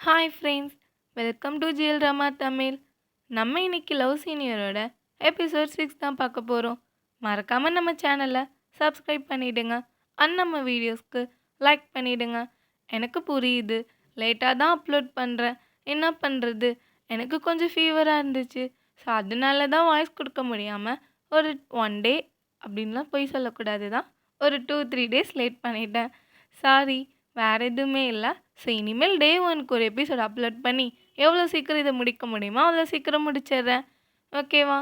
Hi friends welcome to GL Rama Tamil நம்ம இன்னைக்கு love சீனியரோட episode six தான் பார்க்க போகிறோம் மறக்காமல் நம்ம சேனலை சப்ஸ்கிரைப் பண்ணிவிடுங்க அண்ட் நம்ம வீடியோஸ்க்கு லைக் பண்ணிவிடுங்க எனக்கு புரியுது லேட்டாக தான் அப்லோட் பண்ணுறேன் என்ன பண்ணுறது எனக்கு கொஞ்சம் ஃபீவராக இருந்துச்சு. ஸோ அதனால தான் வாய்ஸ் கொடுக்க முடியாமல் ஒரு ஒன் டே அப்படின்லாம் போய் சொல்லக்கூடாது தான் ஒரு டூ த்ரீ டேஸ் லேட் பண்ணிட்டேன். சாரி வேறு எதுவுமே இல்லை. ஸோ இனிமேல் டே ஒனுக்கு ஒரு எபிசோட் அப்லோட் பண்ணி எவ்வளோ சீக்கிரம் இதை முடிக்க முடியுமோ அவ்வளோ சீக்கிரம் முடிச்சிடுறேன். ஓகேவா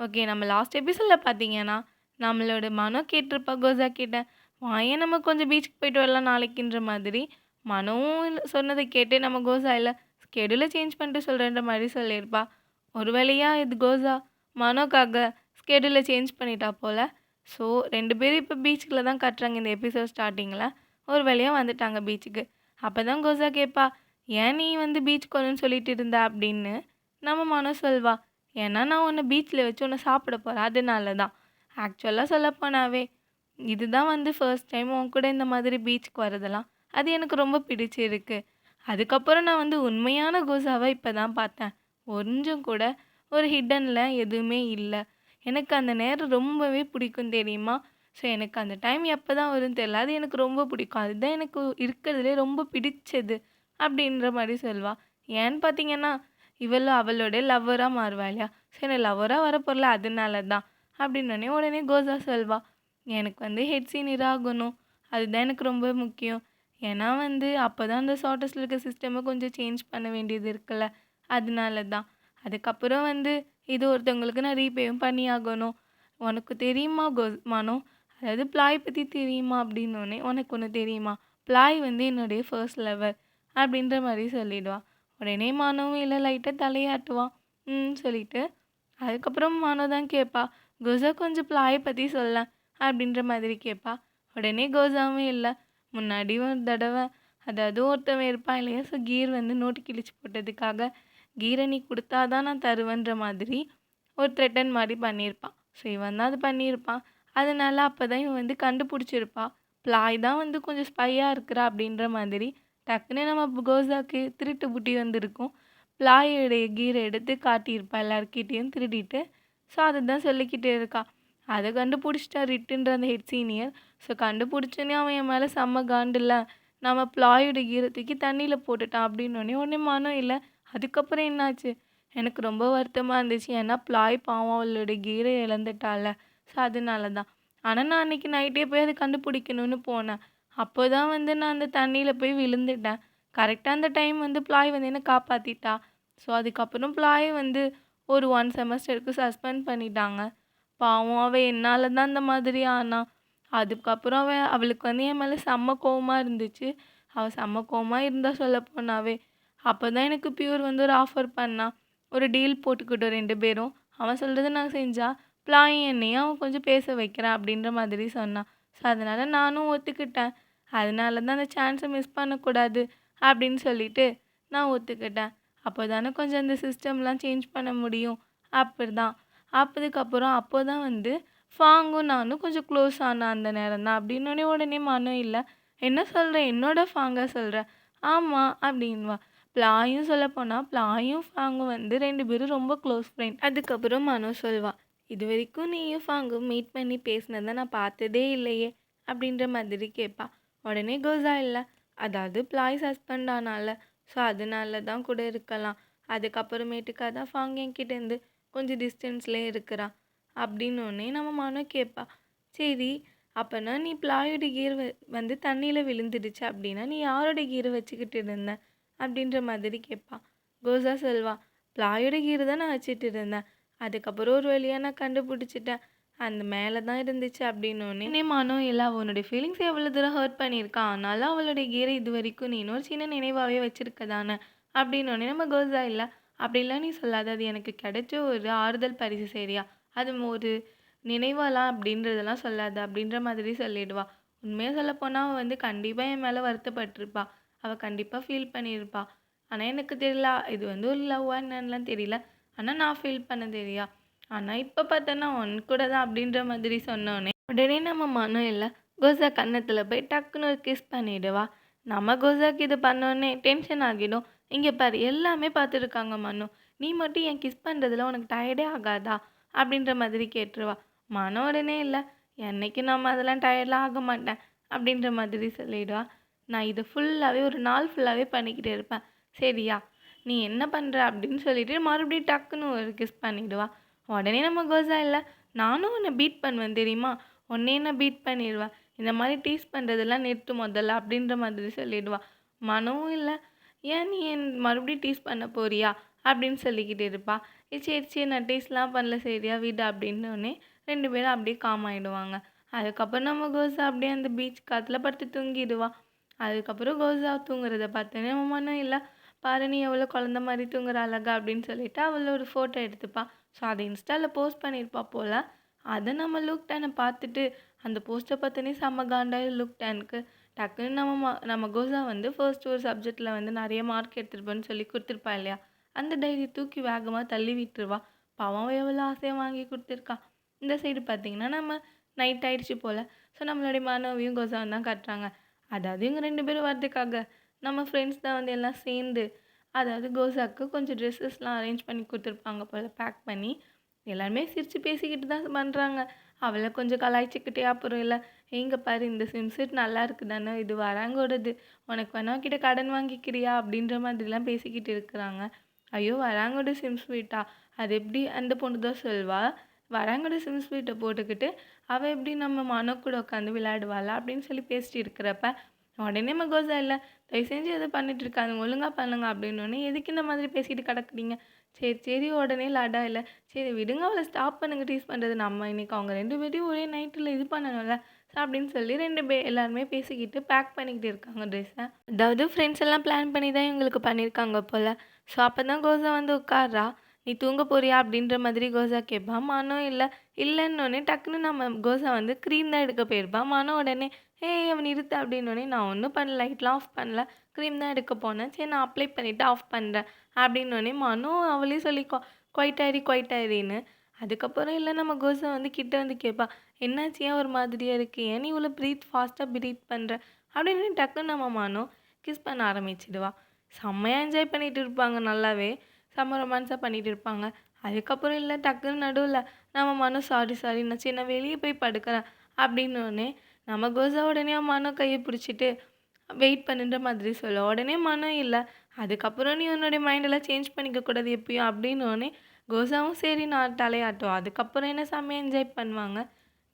ஓகே நம்ம லாஸ்ட் எபிசோடில் பார்த்தீங்கன்னா நம்மளோட மனோ கேட்டிருப்பா கோசா கிட்ட. வாயே நம்ம கொஞ்சம் பீச்சுக்கு போயிட்டு வரலாம் நாளைக்குன்ற மாதிரி. மனோவும் சொன்னதை கேட்டு நம்ம கோசா இல்லை ஸ்கெடியூலை சேஞ்ச் பண்ணிட்டு சொல்கிறேன்ற மாதிரி சொல்லியிருப்பா. ஒரு வழியாக இது கோசா மனோக்காக ஸ்கெடியூலை சேஞ்ச் பண்ணிட்டா போல். ஸோ ரெண்டு பேரும் இப்போ பீச்சில் தான் கட்டுறாங்க இந்த எபிசோட் ஸ்டார்டிங்கில் ஒரு வழியாக வந்துட்டாங்க பீச்சுக்கு அப்போ தான் கோசா கேட்பா ஏன் நீ வந்து பீச் வரணும்னு சொல்லிட்டு இருந்த? அப்படின்னு நம்ம மனோ சொல்வா ஏன்னா நான் உன்னை பீச்சில் வச்சு உன்னை சாப்பிட போகிறேன் அதனால தான் ஆக்சுவலாக சொல்லப்போனாவே இதுதான் வந்து ஃபர்ஸ்ட் டைம் உன் கூட இந்த மாதிரி பீச்சுக்கு வரதெல்லாம் அது எனக்கு ரொம்ப பிடிச்சிருக்கு. அதுக்கப்புறம் நான் வந்து உண்மையான கோசாவை இப்போ தான் பார்த்தேன். கொஞ்சம் கூட ஒரு ஹிடனில் எதுவுமே இல்லை. எனக்கு அந்த நேரம் ரொம்பவே பிடிக்கும் தெரியுமா? ஸோ எனக்கு அந்த டைம் எப்போ தான் வரும்னு தெரியல. அது எனக்கு ரொம்ப பிடிக்கும். அதுதான் எனக்கு இருக்கிறதுலே ரொம்ப பிடிச்சது அப்படின்ற மாதிரி சொல்லுவாள் ஏன்னு பார்த்தீங்கன்னா இவளும் அவளோட லவ்வராக மாறுவா இல்லையா? சரி லவ்வராக வரப்போறல அதனால தான் அப்படின்னோடனே உடனே கோசா சொல்வா எனக்கு வந்து ஹெட் சீனியர் ஆகணும். அதுதான் எனக்கு ரொம்ப முக்கியம். ஏன்னா வந்து அப்போ தான் அந்த ஷார்ட்டஸ்டில் இருக்க சிஸ்டமை கொஞ்சம் சேஞ்ச் பண்ண வேண்டியது இருக்குல்ல. அதனால தான் அதுக்கப்புறம் வந்து இது ஒருத்தவங்களுக்கு நான் ரீபேவும் பண்ணி ஆகணும் உனக்கு தெரியுமா கோ மனோ? அதாவது பிளாய் பற்றி தெரியுமா அப்படின்னோடனே உனக்கு ஒன்று தெரியுமா? பிளாய் வந்து என்னுடைய ஃபர்ஸ்ட் லெவல் அப்படின்ற மாதிரி சொல்லிடுவா. உடனே மானவும் இல்லை லைட்டாக தலையாட்டுவான் ம் சொல்லிட்டு. அதுக்கப்புறம் மானோ தான் கேட்பா கோசா கொஞ்சம் பிளாயை பற்றி சொல்ல அப்படின்ற மாதிரி கேட்பா உடனே கோசாவும் இல்லை. முன்னாடி ஒரு தடவை அதாவது ஒருத்தவன் இருப்பான் இல்லையா ஸோ கீர் வந்து நோட்டு கிழிச்சு போட்டதுக்காக கீரை நீ கொடுத்தாதான் நான் தருவேன்ற மாதிரி ஒரு த்ரெட்டன் மாதிரி பண்ணியிருப்பான். ஸோ இவன் தான் அது பண்ணியிருப்பான். அதனால அப்போ தான் இவன் வந்து கண்டுபிடிச்சிருப்பா. பிளாய் தான் வந்து கொஞ்சம் ஸ்பையாக இருக்கிறா அப்படின்ற மாதிரி டக்குன்னு நம்ம கோசாக்கு திருட்டு புட்டி வந்திருக்கும். பிளாயோடைய கீரை எடுத்து காட்டியிருப்பா எல்லாருக்கிட்டேயும் திருடிட்டு. ஸோ அதை தான் சொல்லிக்கிட்டே இருக்கா. அதை கண்டுபிடிச்சிட்டா ரிட்டுன்ற அந்த ஹெட் சீனியர் ஸோ கண்டுபிடிச்சோன்னே அவன் என் மேலே செம்ம காண்டில்ல நம்ம பிளாயோட கீரை தூக்கி தண்ணியில் போட்டுட்டான் அப்படின்னோடனே உடனே மனம் இல்லை. அதுக்கப்புறம் என்னாச்சு? எனக்கு ரொம்ப வருத்தமாக இருந்துச்சு. ஏன்னா பிளாய் பாவம் அவளோட கீரை இழந்துட்டால. ஸோ அதனால தான் ஆனால் நான் அன்றைக்கி நைட்டே போய் அதை கண்டுபிடிக்கணும்னு போனேன். அப்போ தான் வந்து நான் அந்த தண்ணியில் போய் விழுந்துட்டேன். கரெக்டாக அந்த டைம் வந்து பிளாய் வந்து என்னை காப்பாற்றிட்டா ஸோ அதுக்கப்புறம் பிளாய் வந்து ஒரு ஒன் செமஸ்டருக்கு சஸ்பெண்ட் பண்ணிட்டாங்க. பாவம் அவள் என்னால் தான் அந்த மாதிரி ஆனால் அதுக்கப்புறம் அவள் அவளுக்கு வந்து என் மேலே செம்ம கோவமாக இருந்துச்சு. அவள் செம்ம கோவமாக இருந்தால் சொல்ல போனாவே. அப்போ தான் எனக்கு பியூர் வந்து ஒரு ஆஃபர் பண்ணான் ஒரு டீல் போட்டுக்கிட்டோம் ரெண்டு பேரும். அவன் சொல்கிறது நான் செஞ்சா. பிளாயும் என்னையும் அவன் கொஞ்சம் பேச வைக்கிறான் அப்படின்ற மாதிரி சொன்னான் ஸோ அதனால் நானும் ஒத்துக்கிட்டேன். அதனால தான் அந்த சான்ஸை மிஸ் பண்ணக்கூடாது அப்படின்னு சொல்லிட்டு நான் ஒத்துக்கிட்டேன். அப்போ தானே கொஞ்சம் அந்த சிஸ்டம்லாம் சேஞ்ச் பண்ண முடியும். அப்படி தான் அப்போதுக்கப்புறம் அப்போ தான் வந்து ஃபாங்கும் நானும் கொஞ்சம் க்ளோஸ் ஆனேன் அந்த நேரம் தான். அப்படின்னோடனே உடனே மனம் இல்லை. என்ன சொல்கிற என்னோட ஃபாங்கை சொல்கிற ஆமாம் அப்படின்வா பிளாயும் சொல்ல போனால் பிளாயும் ஃபாங்கும் வந்து ரெண்டு பேரும் ரொம்ப க்ளோஸ் ஃப்ரெண்ட் அதுக்கப்புறம் மனோ சொல்வா இது வரைக்கும் நீயும் ஃபாங்கும் மீட் பண்ணி பேசினதை நான் பார்த்ததே இல்லையே அப்படின்ற மாதிரி கேட்பா. உடனே கோசா இல்லை அதாவது பிளாய்ஸ் சஸ்பெண்ட் ஆனால ஸோ அதனால தான் கூட இருக்கலாம். அதுக்கப்புறமேட்டுக்காக தான் ஃபாங் என்கிட்டேருந்து கொஞ்சம் டிஸ்டன்ஸ்லேயே இருக்கிறான் அப்படின்னோடனே நம்ம மனோ கேட்பா. சரி அப்போனா நீ பிளாயோட கீர் வந்து தண்ணியில் விழுந்துடுச்சு அப்படின்னா நீ யாரோட கீரை வச்சுக்கிட்டு இருந்த? அப்படின்ற மாதிரி கேட்பா. கோசா சொல்வா பிளாயோட கீரை தான் நான் வச்சுட்டு இருந்தேன் அதுக்கப்புறம் ஒரு வழியாக நான் கண்டுபிடிச்சிட்டேன். அந்த மேலே தான் இருந்துச்சு அப்படின்னோடனே நீ இல்லை அவனுடைய ஃபீலிங்ஸ் எவ்வளோ தூரம் ஹர்ட் பண்ணியிருக்கா? ஆனாலும் அவளுடைய கீரை இது வரைக்கும் நீ இன்னொரு சின்ன நினைவாகவே வச்சுருக்க தானே அப்படின்னோடனே நம்ம கோசா இல்லை. அப்படிலாம் நீ சொல்லாத. அது எனக்கு கிடைச்ச ஒரு ஆறுதல் பரிசு சரியா? அது ஒரு நினைவாலாம் அப்படின்றதெல்லாம் சொல்லாத. அப்படின்ற மாதிரி சொல்லிடுவா. உண்மையாக சொல்லப்போனால் அவள் வந்து கண்டிப்பாக என் மேலே வருத்தப்பட்டிருப்பா. அவள் கண்டிப்பாக ஃபீல் பண்ணியிருப்பா. ஆனால் எனக்கு தெரியல. இது வந்து ஒரு லவ்வா என்னன்னுலாம் தெரியல. ஆனால் நான் ஃபீல் பண்ணது இல்லையா ஆனால் இப்போ பார்த்தோன்னா ஒன் கூட தான் அப்படின்ற மாதிரி சொன்னோன்னே உடனே நம்ம மனம் இல்லை கோசா கன்னத்தில் போய் டக்குன்னு ஒரு கிஸ் பண்ணிவிடுவா நம்ம கோசாக்கு இது பண்ணோடனே டென்ஷன் ஆகிடும். இங்கே பாரு எல்லாமே பார்த்துருக்காங்க மனு. நீ மட்டும் என் கிஸ் பண்ணுறதுல உனக்கு டயர்டே ஆகாதா? அப்படின்ற மாதிரி கேட்டுருவா. மனம் உடனே இல்லை என்னைக்கு நம்ம அதெல்லாம் டயர்டெலாம் ஆக மாட்டேன்? அப்படின்ற மாதிரி சொல்லிடுவா. நான் இது ஃபுல்லாகவே ஒரு நாள் ஃபுல்லாகவே பண்ணிக்கிட்டே இருப்பேன். சரியா? நீ என்ன பண்ணுற அப்படின்னு சொல்லிட்டு மறுபடியும் டக்குன்னு ஒரு கிஸ் பண்ணிவிடுவா உடனே நம்ம கோசா இல்லை நானும் உன்னை பீட் பண்ணுவேன் தெரியுமா? உன்னே நான் பீட் பண்ணிடுவேன் இந்த மாதிரி டீஸ் பண்ணுறதெல்லாம் நிறுத்து முதல்ல அப்படின்ற மாதிரி சொல்லிடுவா. மனமும் இல்லை ஏன் நீ என் மறுபடியும் டீஸ் பண்ண போறியா? அப்படின்னு சொல்லிக்கிட்டு இருப்பா. சரி சரி நான் டீஸ்லாம் பண்ணல சரியா விடு அப்படின்னோடனே ரெண்டு பேரும் அப்படியே காம் ஆகிடுவாங்க அதுக்கப்புறம் நம்ம கோசா அப்படியே அந்த பீச் காற்றுல படுத்து தூங்கிடுவா. அதுக்கப்புறம் கோசா தூங்குறத பார்த்தோன்னே நம்ம மனம் இல்லை பாரு நீ எவ்வளோ குழந்த மாதிரி தூங்குற அழகா அப்படின்னு சொல்லிட்டு அவள் ஒரு ஃபோட்டோ எடுத்துப்பாள் ஸோ அதை இன்ஸ்டாவில் போஸ்ட் பண்ணியிருப்பா போல். அதை நம்ம லுக் டேனை பார்த்துட்டு அந்த போஸ்ட்டை பார்த்தோன்னே செம்ம காண்டாயி லுக் டேனுக்கு டக்குன்னு நம்ம ம- நம்ம கோசா வந்து ஃபர்ஸ்ட் ஒரு சப்ஜெக்டில் வந்து நிறைய மார்க் எடுத்துருப்பேன்னு சொல்லி கொடுத்துருப்பா இல்லையா? அந்த டைரி தூக்கி வேகமாக தள்ளி விட்டுருவா. பாவம் எவ்வளோ ஆசையாக வாங்கி கொடுத்துருக்கா. இந்த சைடு பார்த்தீங்கன்னா நம்ம நைட் ஆயிடுச்சு போல். ஸோ நம்மளுடைய மாணவியும் கோசாவும் தான் கட்டுறாங்க. அதாவது இவங்க ரெண்டு பேரும் வர்றதுக்காக. நம்ம ஃப்ரெண்ட்ஸ் தான் வந்து எல்லாம் சேர்ந்து அதாவது கோசாக்கு கொஞ்சம் ட்ரெஸ்ஸஸ்லாம் அரேஞ்ச் பண்ணி கொடுத்துருப்பாங்க போல் பேக் பண்ணி எல்லாருமே சிரித்து பேசிக்கிட்டு தான் பண்ணுறாங்க அவளை கொஞ்சம் கலாய்ச்சிக்கிட்டே அப்புறம் இல்லை எங்கே பாரு இந்த ஸ்விம்சூட் நல்லா இருக்குதானே இது வராங்கோடது. உனக்கு வேணா கிட்ட கடன் வாங்கிக்கிறியா? அப்படின்ற மாதிரிலாம் பேசிக்கிட்டு இருக்கிறாங்க. ஐயோ வராங்கோட ஸ்வீட்டா அது எப்படி அந்த பொண்ணு தான் சொல்வா? வராங்கோட ஸ்வீட்டை போட்டுக்கிட்டு அவள் எப்படி நம்ம மனோ கூட உட்காந்து விளையாடுவாளா? அப்படின்னு சொல்லி பேசிட்டு இருக்கிறப்ப உடனே மகோசா இல்லை தயவு செஞ்சு எதை பண்ணிட்டு இருக்காங்க பண்ணுங்க அப்படின்னோடனே எதுக்கு இந்த மாதிரி பேசிட்டு கிடக்குறீங்க? சரி சரி உடனே லாடா இல்லை சரி விடுங்க அவளை ஸ்டாப் பண்ணுங்க டீஸ் பண்ணுறது நம்ம இன்றைக்கி அவங்க ரெண்டு பேரையும் ஒரே நைட்டில் இது பண்ணணும்ல ஸோ அப்படின்னு சொல்லி ரெண்டு பேர் எல்லாருமே பேசிக்கிட்டு பேக் பண்ணிக்கிட்டு இருக்காங்க ட்ரெஸ்ஸை அதாவது ஃப்ரெண்ட்ஸ் எல்லாம் பிளான் பண்ணி தான் இவங்களுக்கு பண்ணியிருக்காங்க போல். ஸோ அப்போ தான் கோசா வந்து உட்கார்றா. நீ தூங்க போறியா? அப்படின்ற மாதிரி கோசா கேட்பா. மானோ இல்லை இல்லைன்னொடனே டக்குன்னு நம்ம கோசா வந்து க்ரீம் தான் எடுக்க போயிருப்பான் மானோ உடனே ஏய் அவன் நிறுத்து அப்படின்னோடனே நான் ஒன்றும் பண்ணல லைட்லாம் ஆஃப் பண்ணல க்ரீம் தான் எடுக்க போனேன் சரி நான் அப்ளை பண்ணிவிட்டு ஆஃப் பண்ணுறேன் அப்படின்னோடனே மனு அவளே சொல்லி குவைட் ஆயிரி அதுக்கப்புறம் இல்லை நம்ம கோசை வந்து கிட்டே வந்து கேட்பா என்னாச்சு ஏன் ஒரு மாதிரியாக இருக்கு? ஏன் நீ இவ்வளோ ப்ரீத் ஃபாஸ்ட்டாக ப்ரீத் பண்ணுற அப்படின்னு டக்குன்னு நம்ம மனு கிஸ் பண்ண ஆரம்பிச்சிடுவா. செம்மையாக என்ஜாய் பண்ணிகிட்டு இருப்பாங்க நல்லாவே. செம்ம ரொமான்ஸாக பண்ணிகிட்டு இருப்பாங்க. அதுக்கப்புறம் இல்லை டக்குன்னு நடுவில் நம்ம மனு சாரி சாரி நான் சின்ன வெளியே போய் படுக்கிறேன் அப்படின்னோடனே நம்ம கோசா உடனே மனோ கையை பிடிச்சிட்டு வெயிட் பண்ணுன்ற மாதிரி சொல்ல உடனே மனம் இல்லை. அதுக்கப்புறம் நீ உன்னுடைய மைண்டெல்லாம் சேஞ்ச் பண்ணிக்க கூடாது எப்பயும் அப்படின்னோடனே கோசாவும் சரி நான் தலையாட்டும். அதுக்கப்புறம் என்ன செம்மையாக என்ஜாய் பண்ணுவாங்க?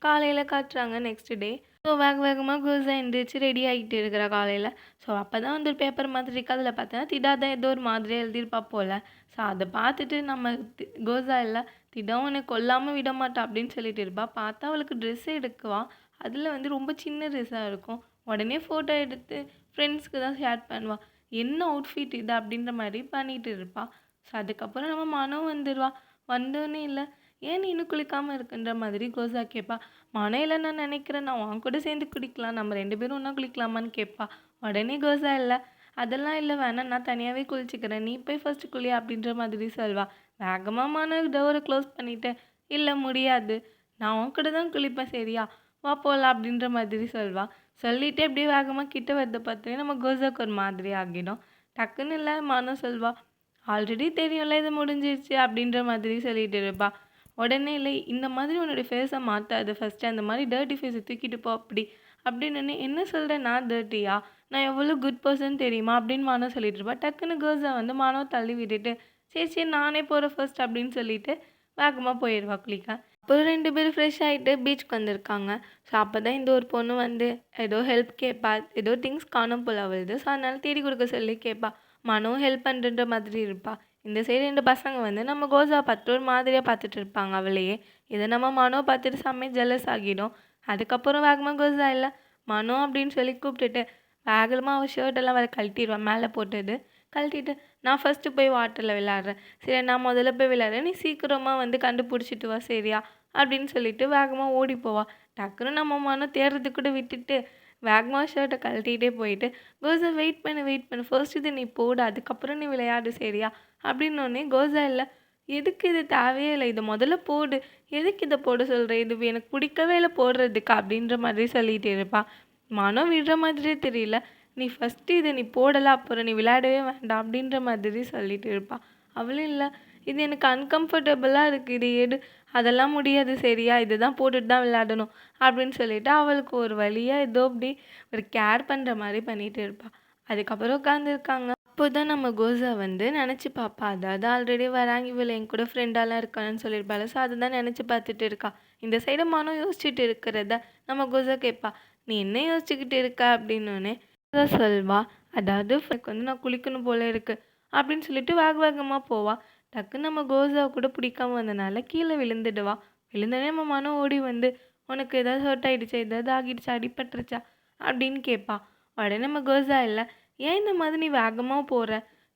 காலையில் காட்டுறாங்க நெக்ஸ்ட் டே ஸோ வேக வேகமாக கோசா எழுந்திரிச்சு ரெடி ஆகிட்டு இருக்கிறா காலையில். ஸோ அப்போ தான் வந்து ஒரு பேப்பர் மாதிரி இருக்குது அதில் பார்த்தோன்னா திடா தான் ஏதோ ஒரு மாதிரியாக எழுதியிருப்பா போல். ஸோ அதை பார்த்துட்டு நம்ம தி- கோசா இல்லை திடா உன்னை கொல்லாமல் விட மாட்டா அப்படின்னு சொல்லிட்டு இருப்பா. பார்த்தா அவளுக்கு ட்ரெஸ் எடுக்குவா. அதில் வந்து ரொம்ப சின்ன ட்ரெஸ்ஸாக இருக்கும். உடனே ஃபோட்டோ எடுத்து ஃப்ரெண்ட்ஸ்க்கு தான் ஷேர் பண்ணுவாள் என்ன அவுட்ஃபிட் இது அப்படின்ற மாதிரி பண்ணிகிட்டு இருப்பாள் ஸோ அதுக்கப்புறம் நம்ம மனம் வந்துடுவா வந்தோடனே இல்லை ஏன் நீ இன்னும் குளிக்காமல் இருக்குன்ற மாதிரி கோசா கேட்பா மனம் இல்லை நான் நினைக்கிறேன். நான் உன் கூட சேர்ந்து குளிக்கலாம். நம்ம ரெண்டு பேரும் ஒன்றா குளிக்கலாமான்னு கேட்பா உடனே கோசா இல்லை. அதெல்லாம் இல்லை வேணாம். நான் தனியாகவே குளிச்சுக்கிறேன். நீ போய் ஃபஸ்ட்டு குளி அப்படின்ற மாதிரி சொல்வா. வேகமாக மன டோரை க்ளோஸ் பண்ணிவிட்டு இல்லை முடியாது. நான் உன் கூட தான் குளிப்பேன் சரியா? வா போகலாம் அப்படின்ற மாதிரி சொல்வாள் சொல்லிட்டு அப்படியே வேகமாக கிட்ட வரத பார்த்து நம்ம கோசாக்கு ஒரு மாதிரி ஆகிடும். டக்குன்னு இல்லை மானம் சொல்வாள் ஆல்ரெடி தெரியும்ல இது முடிஞ்சிருச்சு அப்படின்ற மாதிரி சொல்லிட்டு இருப்பாள் உடனே இல்லை இந்த மாதிரி உன்னோட ஃபேஸை மாற்றாது ஃபஸ்ட்டு அந்த மாதிரி டர்ட்டி ஃபேஸை தூக்கிட்டு போ அப்படி. அப்படின்னு என்ன சொல்கிறேன் நான் டர்ட்டியா நான் எவ்வளோ குட் பர்சன் தெரியுமா? அப்படின்னு மானோ சொல்லிட்டு இருப்பா. டக்குன்னு கேர்ள்ஸை வந்து மானோ தள்ளி விட்டுட்டு சரி சரி நானே போகிறேன் ஃபர்ஸ்ட் அப்படின்னு சொல்லிட்டு வேகமாக போயிடுவா குளிக்க. அப்புறம் ரெண்டு பேரும் ஃப்ரெஷ் ஆகிட்டு பீச்சுக்கு வந்திருக்காங்க. ஸோ அப்போ தான் இந்த ஒரு பொண்ணு வந்து ஏதோ ஹெல்ப் கேட்பா ஏதோ திங்ஸ் காணும் போல் அவளுது ஸோ அதனால தேடி கொடுக்க சொல்லி கேட்பா மனோ ஹெல்ப் பண்ணுற மாதிரி இருப்பா. இந்த சைடு ரெண்டு பசங்க வந்து நம்ம கோசா பார்த்துட்டு ஒரு மாதிரியாக பார்த்துட்டு இருப்பாங்க அவளையே. இதை நம்ம மனோ பார்த்துட்டு செம்மையாக ஜெலஸ் ஆகிடும். அதுக்கப்புறம் வேகமாக கோசா இல்லை. மனோ அப்படின்னு சொல்லி கூப்பிட்டுட்டு வேகமாக அவள் ஷர்ட் எல்லாம் வேறு கழட்டிடுவான் மேலே போட்டது. கழட்டிட்டு நான் ஃபஸ்ட்டு போய் வாட்டரில் விளாட்றேன் சரி நான் முதல்ல போய் விளாட்றேன் நீ சீக்கிரமாக வந்து கண்டுபிடிச்சிட்டு வா சரியா? அப்படின்னு சொல்லிட்டு வேகமாக ஓடி போவா. டக்குன்னு நம்ம மனம் தேடுறதுக்கு கூட விட்டுட்டு வேகமாக ஷர்ட்டை கழட்டிகிட்டே போயிட்டு கோசா வெயிட் பண்ணு வெயிட் பண்ணு. ஃபர்ஸ்ட் இது நீ போடு அதுக்கப்புறம் நீ விளையாடு சரியா? அப்படின்னோடனே கோசா இல்லை எதுக்கு இது தேவையே இல்லை. இதை முதல்ல போடு. எதுக்கு இதை போட சொல்கிற இது எனக்கு பிடிக்கவே இல்லை போடுறதுக்கு அப்படின்ற மாதிரி சொல்லிகிட்டு இருப்பாள் மனம் விடுற மாதிரியே தெரியல. நீ ஃபஸ்ட்டு இதை நீ போடலை அப்புறம் நீ விளையாடவே வேண்டாம் அப்படின்ற மாதிரி சொல்லிட்டு இருப்பாள் அவளும் இல்லை. இது எனக்கு அன்கம்ஃபர்டபுளாக இருக்குது இது எடு. அதெல்லாம் முடியாது சரியா? இதை தான் போட்டுட்டு தான் விளையாடணும் அப்படின்னு சொல்லிட்டு அவளுக்கு ஒரு வழியாக ஏதோ அப்படி ஒரு கேர் பண்ணுற மாதிரி பண்ணிகிட்டு இருப்பாள் அதுக்கப்புறம் உட்காந்துருக்காங்க அப்போ தான் நம்ம கோசா வந்து நினச்சி பார்ப்பா அதாவது ஆல்ரெடி வராங்க இவள் என் கூட ஃப்ரெண்டாலாம் இருக்கான்னு சொல்லியிருப்பாள். ஸோ அதை தான் நினச்சி பார்த்துட்டு இருக்கா. இந்த சைடு மனம் யோசிச்சுட்டு இருக்கிறத? நம்ம கோசா கேட்பா. நீ என்ன யோசிச்சுக்கிட்டு இருக்க? அப்படின்னோடனே தான் சொல்வா அதாவது எனக்கு வந்து நான் குளிக்கணும் போல இருக்கு. அப்படின்னு சொல்லிட்டு வேக வேகமாக போவா. டக்குன்னு நம்ம கோசாவை கூட பிடிக்காம வந்தனால கீழே விழுந்துடுவா. விழுந்தோடனே நம்ம மனம் ஓடி வந்து உனக்கு ஏதாவது ஹர்ட் ஆகிடுச்சா ஏதாவது ஆகிடுச்சா? அடிபட்டுருச்சா? அப்படின்னு கேட்பா உடனே நம்ம கோசா இல்லை. ஏன் இந்த மாதிரி நீ வேகமாக போகிற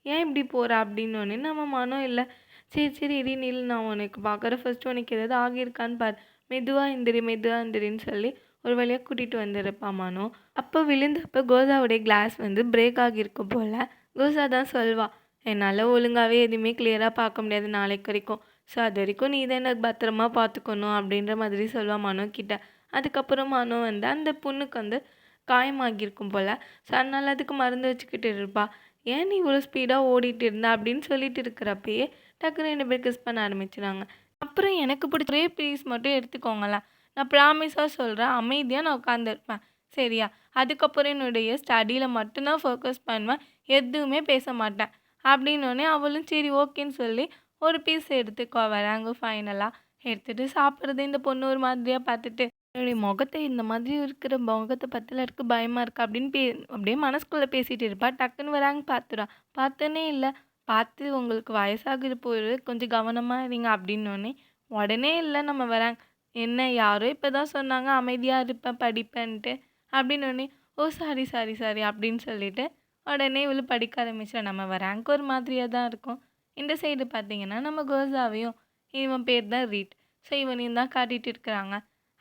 ஏன் இப்படி போகிற அப்படின்னோடனே நம்ம மனம் இல்லை. சரி சரி இடி நில் நான் உனக்கு பார்க்குற ஃபஸ்ட்டு உனக்கு ஏதாவது ஆகியிருக்கான்னு பார். மெதுவாக எந்திரி மெதுவாக எந்திரின்னு சொல்லி ஒரு வழியாக கூட்டிகிட்டு வந்துருப்பா மனோ. அப்போ விழுந்தப்போ கோசாவுடைய கிளாஸ் வந்து பிரேக் ஆகியிருக்கும் போல். கோசா தான் சொல்வா என்னால் ஒழுங்காகவே எதுவுமே கிளியராக பார்க்க முடியாது நாளைக்கு வரைக்கும். ஸோ அது வரைக்கும் நீ தான் எனக்கு பத்திரமா பார்த்துக்கணும் அப்படின்ற மாதிரி சொல்வா மனோ கிட்ட. அதுக்கப்புறம் மனோ வந்து அந்த பொண்ணுக்கு வந்து காயமாகியிருக்கும் போல். ஸோ அதனால் அதுக்கு மருந்து வச்சுக்கிட்டு இருப்பா. ஏன் நீ இவ்வளோ ஸ்பீடாக ஓடிட்டு இருந்தா? அப்படின்னு சொல்லிட்டு இருக்கிறப்பயே டக்குனு ரெண்டு பேர் கிஸ் பண்ண ஆரம்பிச்சிடாங்க அப்புறம் எனக்கு பிடிச்ச ஒரே பீஸ் மட்டும் எடுத்துக்கோங்களேன். நான் ப்ராமிஸாக சொல்கிறேன் அமைதியாக நான் உட்காந்துருப்பேன் சரியா? அதுக்கப்புறம் என்னுடைய ஸ்டடியில் மட்டும்தான் ஃபோக்கஸ் பண்ணுவேன் எதுவுமே பேச மாட்டேன். அப்படின்னோடனே அவளும் சரி ஓகேன்னு சொல்லி ஒரு பீஸ் எடுத்துக்கோ வராங்க ஃபைனலாக எடுத்துகிட்டு சாப்பிட்றது இந்த பொண்ணு ஒரு மாதிரியாக பார்த்துட்டு என்னுடைய முகத்தை இந்த மாதிரி இருக்கிற முகத்தை பற்றில இருக்கு பயமாக இருக்கு அப்படின்னு பே அப்படியே மனசுக்குள்ளே பேசிகிட்டு இருப்பா. டக்குன்னு வராங்க பார்த்துடா. பார்த்தனே இல்லை. பார்த்து உங்களுக்கு வயசாகுது போயிடு கொஞ்சம் கவனமாக இருங்க அப்படின்னோடனே உடனே இல்லை நம்ம வராங்க. என்ன யாரோ இப்போ தான் சொன்னாங்க அமைதியாக இருப்பேன் படிப்பேன்ட்டு. அப்படின்னோடனே ஓ சாரி சாரி சாரி அப்படின்னு சொல்லிட்டு உடனே இவளு படிக்க ஆரம்பிச்சா நம்ம ரேங்க் ஒரு மாதிரியாக தான் இருக்கும். இந்த சைடு பார்த்தீங்கன்னா நம்ம கோசாவையும் இவன் பேர் தான் ரீட். ஸோ இவனையும் தான் காட்டிகிட்டு இருக்கிறாங்க.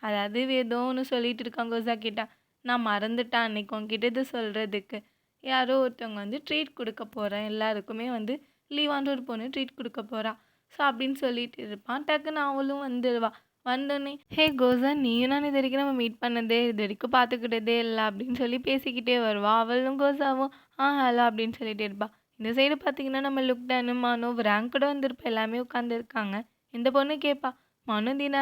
அதாவது ஏதோ ஒன்று சொல்லிகிட்டு இருக்கான் கோசா கிட்ட. நான் மறந்துட்டேன் அன்னைக்கு உங்ககிட்ட இது சொல்கிறதுக்கு யாரோ ஒருத்தவங்க வந்து ட்ரீட் கொடுக்க போகிறேன் எல்லாருக்குமே வந்து லீவான்ற ஒரு பொண்ணு ட்ரீட் கொடுக்க போகிறா ஸோ அப்படின்னு சொல்லிட்டு இருப்பான். டக்குன்னு அவளும் வந்துடுவா வந்தோடனே ஹே கோசா நீயும் நான் இது வரைக்கும் நம்ம மீட் பண்ணதே இது வரைக்கும் பார்த்துக்கிட்டதே இல்லை அப்படின்னு சொல்லி பேசிக்கிட்டே வருவா. அவளும் கோசாவும் ஆ ஹலோ அப்படின்னு சொல்லிட்டு இருப்பா. இந்த சைடு பார்த்தீங்கன்னா நம்ம லுக்டானு மனு ரேங்க் கூட வந்திருப்பா. எல்லாமே உட்காந்துருக்காங்க இந்த பொண்ணு கேட்பா மனு தினா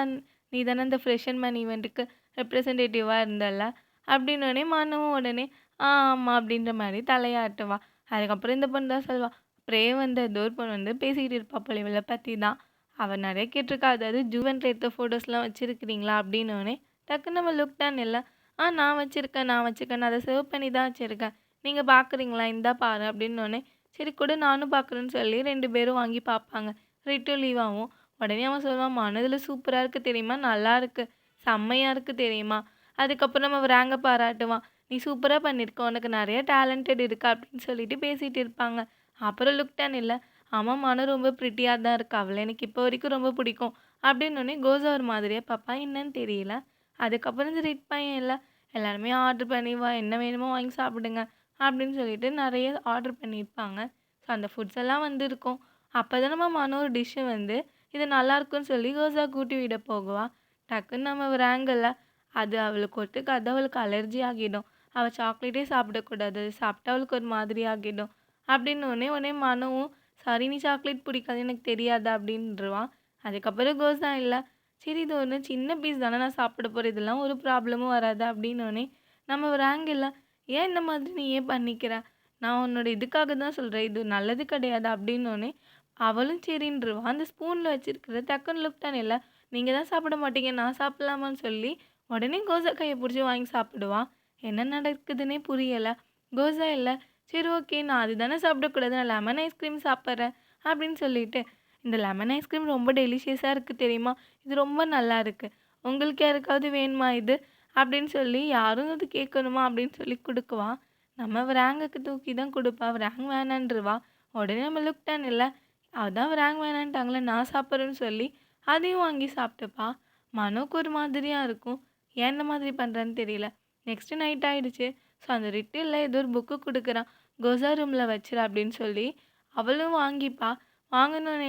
நீ தானே அந்த ஃப்ரெஷன் மேன் ஈவெண்ட்டுக்கு ரெப்ரசன்டேட்டிவாக இருந்தல்ல? அப்படின்னோடனே மனுவும் உடனே ஆ ஆமாம் அப்படின்ற மாதிரி தலையாட்டுவா. அதுக்கப்புறம் இந்த பொண்ணு தான் சொல்வா பிரே வந்து ஏதோ ஒரு பொண்ணு வந்து பேசிக்கிட்டு இருப்பா பொழிவில் பற்றி தான். அவள் நிறைய கேட்டிருக்கா அதாவது ஜூவன்ல எடுத்த ஃபோட்டோஸ்லாம் வச்சுருக்கிறீங்களா? அப்படின்னோடனே டக்குன்னு நம்ம லுக் டான் இல்லை. ஆ நான் வச்சுருக்கேன் நான் வச்சுருக்கேன் நான் அதை சேவ் பண்ணி தான் வச்சுருக்கேன். நீங்கள் பார்க்குறீங்களா? இந்தா பாரு. அப்படின்னோடனே சரி கூட நானும் பார்க்குறேன்னு சொல்லி ரெண்டு பேரும் வாங்கி பார்ப்பாங்க. ரிட்டும் லீவாகவும் உடனே அவன் சொல்லுவான் மனதில் சூப்பராக இருக்குது தெரியுமா? நல்லா இருக்குது செம்மையாக இருக்குது தெரியுமா? அதுக்கப்புறம் நம்ம ரேங்கை பாராட்டுவான். நீ சூப்பராக பண்ணியிருக்க. உனக்கு நிறைய டேலண்டட் இருக்கா? அப்படின்னு சொல்லிட்டு பேசிகிட்டு இருப்பாங்க. அப்புறம் லுக்டான் இல்லை. ஆமாம் மனம் ரொம்ப ப்ரிட்டியாக தான் இருக்கா? அவளை எனக்கு இப்போ வரைக்கும் ரொம்ப பிடிக்கும். அப்படின்னோடனே கோசா ஒரு மாதிரியாக பாப்பா என்னன்னு தெரியல. அதுக்கப்புறம் சரி ரெட் பையன் இல்லை. எல்லாருமே ஆர்டர் பண்ணி வா என்ன வேணுமோ வாங்கி சாப்பிடுங்க. அப்படின்னு சொல்லிட்டு நிறைய ஆர்டர் பண்ணியிருப்பாங்க. ஸோ அந்த ஃபுட்ஸ் எல்லாம் வந்து இருக்கும். அப்போ தான் நம்ம மனோ ஒரு டிஷ்ஷு வந்து இது நல்லாயிருக்குன்னு சொல்லி கோசா கூட்டி விட போகுவா? டக்குன்னு நம்ம ரேங்கில் அது அவளுக்கு ஒத்துக்காது அவளுக்கு அலர்ஜி ஆகிடும். அவள் சாக்லேட்டே சாப்பிடக்கூடாது. சாப்பிட்டா அவளுக்கு ஒரு மாதிரி ஆகிடும். அப்படின்னு உடனே உடனே மனவும் சாரி நீ சாக்லேட் பிடிக்காது எனக்கு தெரியாது? அப்படின்றவான். அதுக்கப்புறம் கோசா இல்லை. சரி இது ஒன்று சின்ன பீஸ் தானே நான் சாப்பிட போகிறேன் இதெல்லாம் ஒரு ப்ராப்ளமும் வராது. அப்படின்னோடனே நம்ம ரேங்க் இல்லை ஏன் இந்த மாதிரி நீ ஏன் பண்ணிக்கிற? நான் உன்னோட இதுக்காக தான் சொல்கிறேன் இது நல்லது கிடையாது. அப்படின்னோடனே அவளும் சரின்றவா அந்த ஸ்பூனில் வச்சுருக்கிற டக்குன்னு லுக் இல்லை? நீங்கள் தான் சாப்பிட மாட்டீங்க நான் சாப்பிட்லாமான்னு சொல்லி உடனே கோசா கையை பிடிச்சி வாங்கி சாப்பிடுவான். என்ன நடக்குதுன்னே புரியலை. கோசா இல்லை சரி ஓகே நான் அது தானே சாப்பிடக்கூடாது நான் லெமன் ஐஸ்கிரீம் சாப்பிட்றேன் அப்படின்னு சொல்லிட்டு இந்த லெமன் ஐஸ்கிரீம் ரொம்ப டெலிஷியஸாக இருக்குது தெரியுமா? இது ரொம்ப நல்லா இருக்குது உங்களுக்கு யாருக்காவது வேணுமா இது? அப்படின்னு சொல்லி யாரும் அது கேட்கணுமா? அப்படின்னு சொல்லி கொடுக்குவா? நம்ம ரேங்குக்கு தூக்கி தான் கொடுப்பா. ரேங் வேணான்றவா. உடனே நம்ம லுக்டான் இல்லை. அதான் ரேங் வேணான்ட்டாங்களே நான் சாப்பிட்றேன்னு சொல்லி அதையும் வாங்கி சாப்பிட்டுப்பா. மனோக்கு ஒரு மாதிரியாக இருக்கும். ஏன் இந்த மாதிரி பண்ணுறேன்னு தெரியல. நெக்ஸ்ட்டு நைட் ஆகிடுச்சு ஸோ அந்த ரிட்டில் ஏதோ ஒரு புக்கு கொடுக்குறான். கோசா ரூமில் வச்சிரு அப்படின்னு சொல்லி அவளும் வாங்கிப்பா.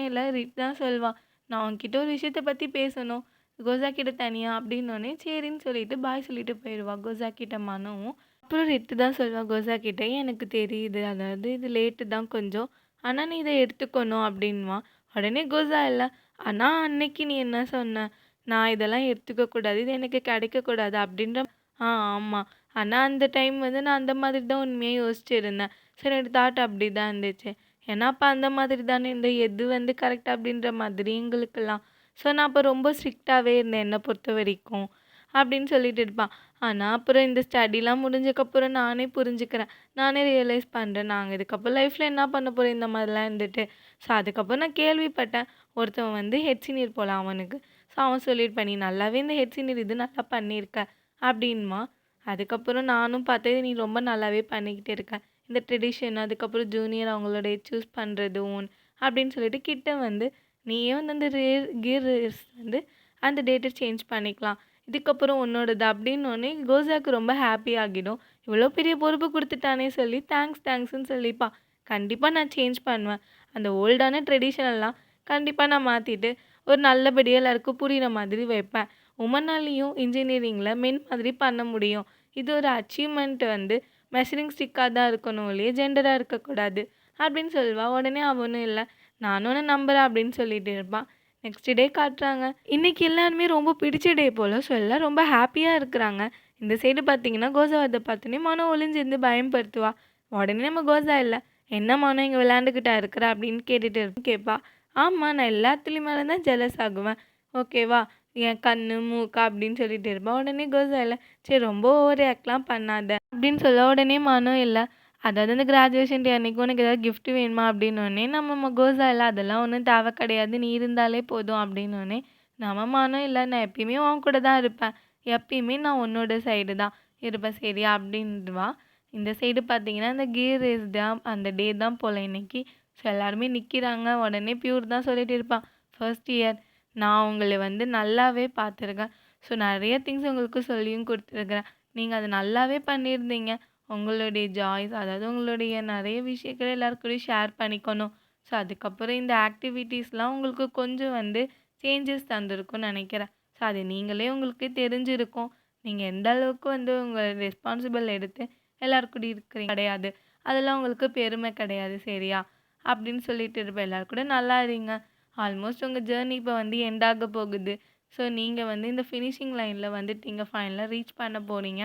இல்லை ரிட் தான் சொல்வான் நான் உன்கிட்ட ஒரு விஷயத்தை பற்றி பேசணும். கோசா கிட்ட தனியாக அப்படின்னோடனே சரின்னு சொல்லிட்டு பாய் சொல்லிட்டு போயிடுவா கோசா கிட்ட மனவும் அப்புறம் ரிட்டு தான் சொல்வா. கோசா கிட்ட, "எனக்கு தெரியுது. அதாவது இது லேட்டு தான் கொஞ்சம். ஆனால் நீ இதை எடுத்துக்கணும்" அப்படின்வான் உடனே கோசா இல்லை ஆனால் அன்னைக்கு நீ என்ன சொன்ன? நான் இதெல்லாம் எடுத்துக்க கூடாது. இது எனக்கு கிடைக்கக்கூடாது" அப்படின்ற "ஆ ஆமாம் ஆனால் அந்த டைம் வந்து நான் அந்த மாதிரி தான் உண்மையாக யோசிச்சு இருந்தேன் சரி என்னோட தாட் அப்படிதான் இருந்துச்சு. ஏன்னா அப்போ அந்த மாதிரி தானே இந்த எது வந்து கரெக்ட் அப்படின்ற மாதிரி எங்களுக்கெல்லாம். ஸோ நான் அப்போ ரொம்ப ஸ்ட்ரிக்டாகவே இருந்தேன் என்னை பொறுத்த வரைக்கும் அப்படின்னு சொல்லிட்டு இருப்பான். ஆனால் அப்புறம் இந்த ஸ்டடிலாம் முடிஞ்சக்கப்புறம் நானே புரிஞ்சுக்கிறேன். நானே ரியலைஸ் பண்ணுறேன் நாங்கள் இதுக்கப்புறம் லைஃப்பில் என்ன பண்ண போகிறோம் இந்த மாதிரிலாம் இருந்துட்டு. ஸோ அதுக்கப்புறம் நான் கேள்விப்பட்டேன். ஒருத்தவன் வந்து ஹெட் சீனியர் அவனுக்கு. ஸோ அவன் சொல்லியிருப்பேன் "நீ நல்லாவே இந்த ஹெட் சீனியர் இது நல்லா பண்ணியிருக்க" அப்படின்மா அதுக்கப்புறம் நானும் பார்த்தேன், "நீ ரொம்ப நல்லாவே பண்ணிக்கிட்டு இருக்க. இந்த ட்ரெடிஷன் அதுக்கப்புறம் ஜூனியர் அவங்களுடைய சூஸ் பண்ணுறது ஓன் அப்படின்னு சொல்லிட்டு கிட்ட வந்து, "நீயே வந்து அந்த ரேர் கியர் வந்து அந்த டேட்டை சேஞ்ச் பண்ணிக்கலாம். இதுக்கப்புறம் உன்னோடது" அப்படின்னோடனே கோசாக்கு ரொம்ப ஹாப்பி ஆகிடும். இவ்வளோ பெரிய பொறுப்பு கொடுத்துட்டானே சொல்லி தேங்க்ஸ் தேங்க்ஸ்ன்னு சொல்லிப்பா கண்டிப்பாக நான் சேஞ்ச் பண்ணுவேன். அந்த ஓல்டான ட்ரெடிஷனெல்லாம் கண்டிப்பாக நான் மாற்றிட்டு ஒரு நல்லபடியாக எல்லாருக்கும் புரிகிற மாதிரி வைப்பேன். உமனாலேயும் இன்ஜினியரிங்கில் மென் மாதிரி பண்ண முடியும். இது ஒரு அச்சீவ்மெண்ட் வந்து மெஷரிங் ஸ்டிக்காக தான் இருக்கணும் ஒழிய ஜெண்டராக இருக்கக்கூடாது அப்படின்னு சொல்லுவாள் உடனே அவனும் இல்லை "நானும் ஒன்று நம்புகிறேன் அப்படின்னு சொல்லிட்டு இருப்பான். நெக்ஸ்ட் டே காட்டுறாங்க. இன்னைக்கு எல்லாருமே ரொம்ப பிடிச்ச டே போல் ஸோ எல்லாம் ரொம்ப ஹாப்பியாக இருக்கிறாங்க. இந்த சைடு பார்த்தீங்கன்னா, கோசாவத்தை பார்த்தோன்னே மனம் ஒளிஞ்சிருந்து பயன்படுத்துவா உடனே நம்ம கோசா இல்லை "என்ன மனம் இங்கே விளையாண்டுக்கிட்டா இருக்கிற?" அப்படின்னு கேட்டுட்டு கேட்பா. ஆமாம் நான் எல்லாத்துலேயுமே தான் ஜெலஸ் ஆகுவேன். ஓகேவா? என் கண்ணு, மூக்கா அப்படின்னு சொல்லிட்டு இருப்பான் உடனே கோசா இல்லை "சரி ரொம்ப ஓவர் ஆக்ட்லாம் பண்ணாத" அப்படின்னு சொல்ல உடனே மனம் இல்லை "அதாவது இந்த கிராஜுவேஷன் டே அன்னைக்கு உனக்கு ஏதாவது கிஃப்ட் வேணுமா?" அப்படின்னோடனே நம்ம கோசா இல்லை "அதெல்லாம் ஒன்றும் தேவை கிடையாது. நீ இருந்தாலே போதும்" அப்படின்னோடனே நம்ம மனம் இல்லை "நான் எப்பயுமே உன் கூட தான் இருப்பேன். எப்பயுமே நான் உன்னோட சைடு தான் இருப்பேன் சரியா?" அப்படின்வா இந்த சைடு பார்த்தீங்கன்னா, இந்த கீர் ரேஸ் தான் அந்த டே தான் போல் இன்னைக்கு. ஸோ எல்லாருமே நிற்கிறாங்க உடனே பியூர் தான் சொல்லிட்டு இருப்பான், "ஃபர்ஸ்ட் இயர் நான் உங்களை வந்து நல்லாவே பார்த்துருக்கேன். ஸோ நிறைய திங்ஸ் உங்களுக்கு சொல்லியும் கொடுத்துருக்குறேன் நீங்கள் அதை நல்லாவே பண்ணியிருந்தீங்க. உங்களுடைய ஜாய்ஸ் அதாவது உங்களுடைய நிறைய விஷயங்கள எல்லார் ஷேர் பண்ணிக்கணும். ஸோ அதுக்கப்புறம் இந்த ஆக்டிவிட்டீஸ்லாம் உங்களுக்கு கொஞ்சம் வந்து சேஞ்சஸ் தந்திருக்கும்னு நினைக்கிறேன் ஸோ அது நீங்களே உங்களுக்கு தெரிஞ்சிருக்கும். நீங்கள் எந்த அளவுக்கு வந்து உங்கள் ரெஸ்பான்சிபிள் எடுத்து எல்லார் இருக்கிறீங்க கிடையாது. அதெல்லாம் உங்களுக்கு பெருமை கிடையாது சரியா?" அப்படின்னு சொல்லிட்டு இருப்பேன். "எல்லார் கூட நல்லா இருங்க. ஆல்மோஸ்ட் உங்கள் ஜர்னி இப்போ வந்து எண்ட் ஆக போகுது. ஸோ நீங்கள் வந்து இந்த ஃபினிஷிங் லைனில் வந்துட்டீங்க. ஃபைனலாக ரீச் பண்ண போகிறீங்க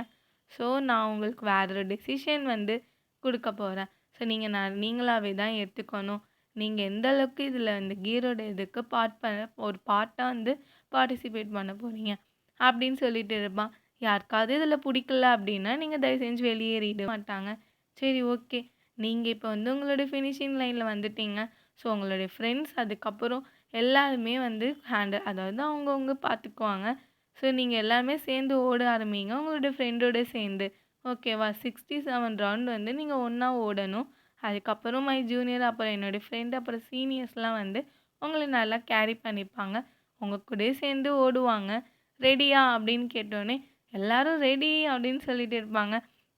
ஸோ நான் உங்களுக்கு வேற ஒரு டெசிஷன் வந்து கொடுக்க போகிறேன் ஸோ நீங்கள் நான் நீங்களாகவே தான் எடுத்துக்கணும். நீங்கள் எந்த அளவுக்கு இதில் இந்த கீரோட இதுக்கு பார்ட் பண்ண ஒரு பார்ட்டாக வந்து பார்ட்டிசிபேட் பண்ண போகிறீங்க அப்படின்னு சொல்லிட்டு இருப்பான். யாருக்காவது இதில் பிடிக்கல அப்படின்னா, நீங்கள் தயவு செஞ்சு வெளியேறிட மாட்டாங்க. சரி ஓகே. நீங்கள் இப்போ வந்து உங்களோட ஃபினிஷிங் லைனில் வந்துட்டீங்க. ஸோ உங்களுடைய ஃப்ரெண்ட்ஸ் அதுக்கப்புறம் எல்லாருமே வந்து ஹேண்டில் அதாவது அவங்கவுங்க பார்த்துக்குவாங்க. ஸோ நீங்கள் எல்லாருமே சேர்ந்து ஓட ஆரம்பிங்க. உங்களுடைய ஃப்ரெண்டோட சேர்ந்து. ஓகேவா? 67 ரவுண்ட் வந்து நீங்கள் ஒன்றா ஓடணும். அதுக்கப்புறம் மை ஜூனியர் அப்புறம் என்னுடைய ஃப்ரெண்டு அப்புறம் சீனியர்ஸ்லாம் வந்து உங்களை நல்லா கேரி பண்ணிப்பாங்க. உங்கள் கூடயே சேர்ந்து ஓடுவாங்க. "ரெடியா?" அப்படின்னு கேட்டோடனே எல்லோரும் "ரெடி" அப்படின்னு சொல்லிட்டு இருப்பாங்க.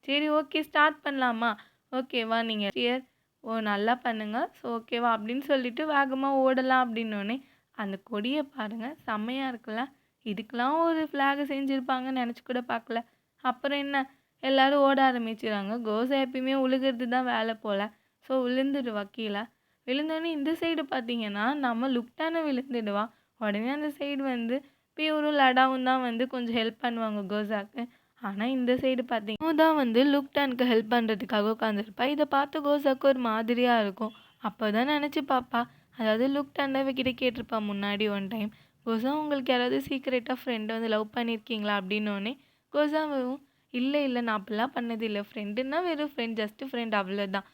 சரி ஓகே ஸ்டார்ட் பண்ணலாமா? ஓகேவா? நீங்கள் இயர் ஓ நல்லா பண்ணுங்கள் ஸோ ஓகேவா? அப்படின்னு சொல்லிட்டு வேகமாக ஓடலாம் அப்படின்னோடனே அந்த கொடியை பாருங்க செம்மையாக இருக்குல்ல. இதுக்கெலாம் ஒரு ஃப்ளாகை செஞ்சுருப்பாங்கன்னு நினச்சி கூட பார்க்கல. அப்புறம் என்ன, எல்லாரும் ஓட ஆரம்பிச்சுறாங்க. கோசா எப்பயுமே உழுகிறது தான் வேலை போல் ஸோ விழுந்துடுவா கீழே விழுந்தோடனே இந்த சைடு பார்த்தீங்கன்னா, நம்ம லுக்டானும் விழுந்துடுவா. உடனே அந்த சைடு வந்து பியூரும், லடாவும் தான் வந்து கொஞ்சம் ஹெல்ப் பண்ணுவாங்க கோசாக்கு. ஆனால் இந்த சைடு பார்த்தீங்கன்னா தான் வந்து லுக்டானுக்கு ஹெல்ப் பண்ணுறதுக்காக உட்காந்துருப்பா. இதை பார்த்து கோசாக்கு ஒரு மாதிரியாக இருக்கும். அப்போ தான் நினச்சி பார்ப்பா. அதாவது லுக்டான் தான் இவகிட்ட கேட்டிருப்பா முன்னாடி ஒன் டைம். "கோசா உங்களுக்கு யாராவது சீக்ரெட்டாக ஃப்ரெண்டை வந்து லவ் பண்ணியிருக்கீங்களா?" அப்படின்னோனே, கோசாவும், இல்லை இல்லை நான் அப்படிலாம் பண்ணதில்லை ஃப்ரெண்டுன்னா வெறும் ஃப்ரெண்ட் ஜஸ்ட்டு ஃப்ரெண்ட் அவ்வளோதான்.